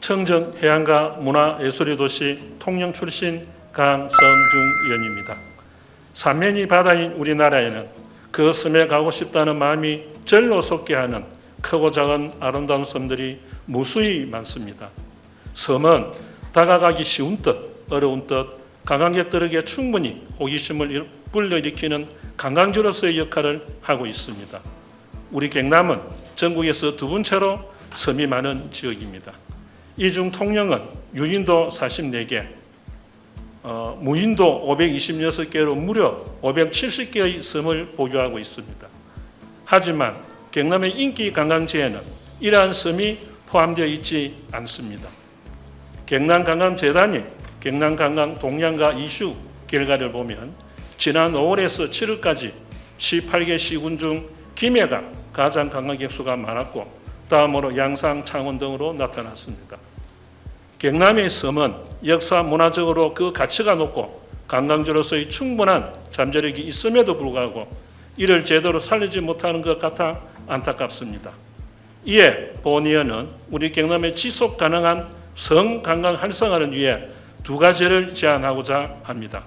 청정 해안가 문화예술의 도시 통영 출신 강성중 의원입니다. 삼면이 바다인 우리나라에는 그 섬에 가고 싶다는 마음이 절로 솟게 하는 크고 작은 아름다운 섬들이 무수히 많습니다. 섬은 다가가기 쉬운 듯 어려운 듯 관광객들에게 충분히 호기심을 불러일으키는 관광지로서의 역할을 하고 있습니다. 우리 경남은 전국에서 두 번째로 섬이 많은 지역입니다. 이중 통영은 유인도 44개, 어, 무인도 526개로 무려 570개의 섬을 보유하고 있습니다. 하지만 경남의 인기 관광지에는 이러한 섬이 포함되어 있지 않습니다. 경남관광재단이 경남관광 동향과 이슈 결과를 보면 지난 5월에서 7월까지 18개 시군 중 김해가 가장 관광객 수가 많았고 다음으로 양상, 창원 등으로 나타났습니다. 경남의 섬은 역사 문화적으로 그 가치가 높고 관광지로서의 충분한 잠재력이 있음에도 불구하고 이를 제대로 살리지 못하는 것 같아 안타깝습니다. 이에 본의원은 우리 경남의 지속 가능한 성 관광 활성화를 위해 두 가지를 제안하고자 합니다.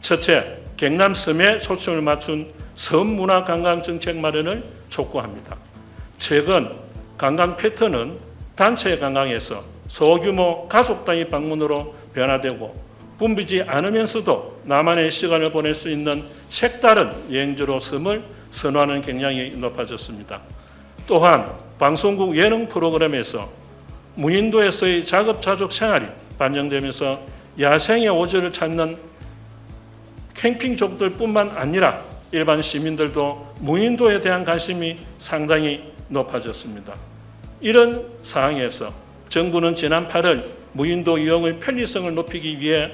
첫째, 경남 섬에 초점을 맞춘 섬 문화 관광 정책 마련을 촉구합니다. 최근 관광 패턴은 단체 관광에서 소규모 가족 단위 방문으로 변화되고 붐비지 않으면서도 나만의 시간을 보낼 수 있는 색다른 여행지로 섬을 선호하는 경향이 높아졌습니다. 또한 방송국 예능 프로그램에서 무인도에서의 자급자족 생활이 반영되면서 야생의 오지를 찾는 캠핑족들뿐만 아니라 일반 시민들도 무인도에 대한 관심이 상당히 높아졌습니다. 이런 상황에서 정부는 지난 8월 무인도 이용의 편리성을 높이기 위해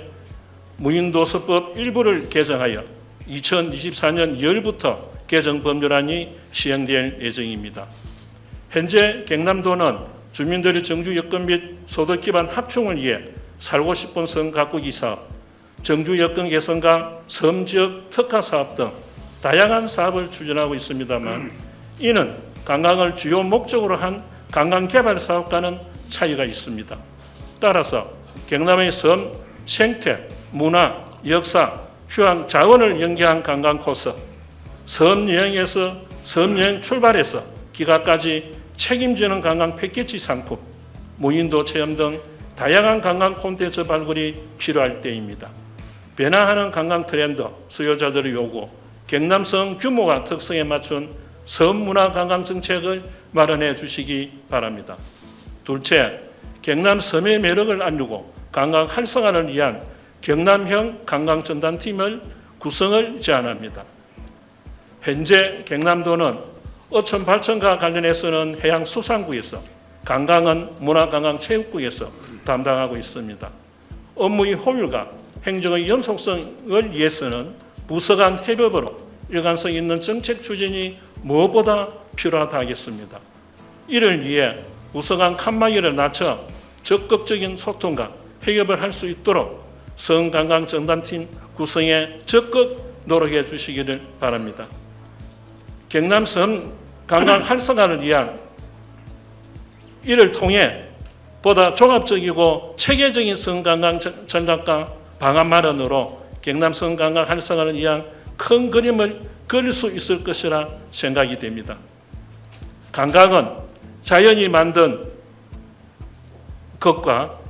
무인도서법 일부를 개정하여 2024년 2월부터 개정 법률안이 시행될 예정입니다. 현재 경남도는 주민들의 정주 여건 및 소득 기반 합충을 위해 살고 싶은 섬 가꾸기 사업, 정주 여건 개선과 섬 지역 특화 사업 등 다양한 사업을 추진하고 있습니다만 이는 관광을 주요 목적으로 한 관광 개발 사업과는 차이가 있습니다. 따라서 경남의 섬 생태, 문화, 역사, 휴양 자원을 연계한 관광 코스, 섬 여행에서 섬 여행 출발해서 기가까지 책임지는 관광 패키지 상품, 무인도 체험 등 다양한 관광 콘텐츠 발굴이 필요할 때입니다. 변화하는 관광 트렌드, 수요자들의 요구, 경남성 규모와 특성에 맞춘 섬문화 관광 정책을 마련해 주시기 바랍니다. 둘째, 경남 섬의 매력을 알리고 관광 활성화를 위한 경남형 관광 전담팀을 구성을 제안합니다. 현재 경남도는 어촌 발전과 관련해서는 해양 수산국에서 관광은 문화관광체육국에서 담당하고 있습니다. 업무의 효율과 행정의 연속성을 위해서는 부서 간 협업으로 일관성 있는 정책 추진이 무엇보다 필요하다 하겠습니다. 이를 위해 부서 간 칸막이를 낮춰 적극적인 소통과 협업을 할 수 있도록 성관광 전담팀 구성에 적극 노력해 주시기를 바랍니다. 경남선 관광 활성화를 위한 이를 통해 보다 종합적이고 체계적인 성관광 전략과 방안 마련으로 경남 성 관광 활성화를 위한 큰 그림을 그릴 수 있을 것이라 생각이 됩니다. 관광은 자연이 만든 것과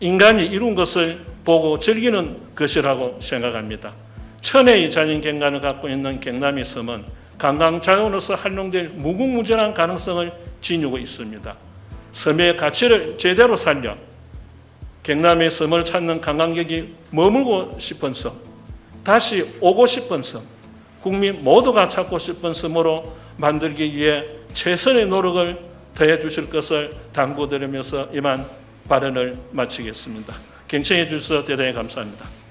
인간이 이룬 것을 보고 즐기는 것이라고 생각합니다. 천혜의 자연 경관을 갖고 있는 경남의 섬은 관광 자원으로서 활용될 무궁무진한 가능성을 지니고 있습니다. 섬의 가치를 제대로 살려 경남의 섬을 찾는 관광객이 머물고 싶은 섬, 다시 오고 싶은 섬, 국민 모두가 찾고 싶은 섬으로 만들기 위해 최선의 노력을 더해 주실 것을 당부드리면서 이만 발언을 마치겠습니다. 경청해 주셔서 대단히 감사합니다.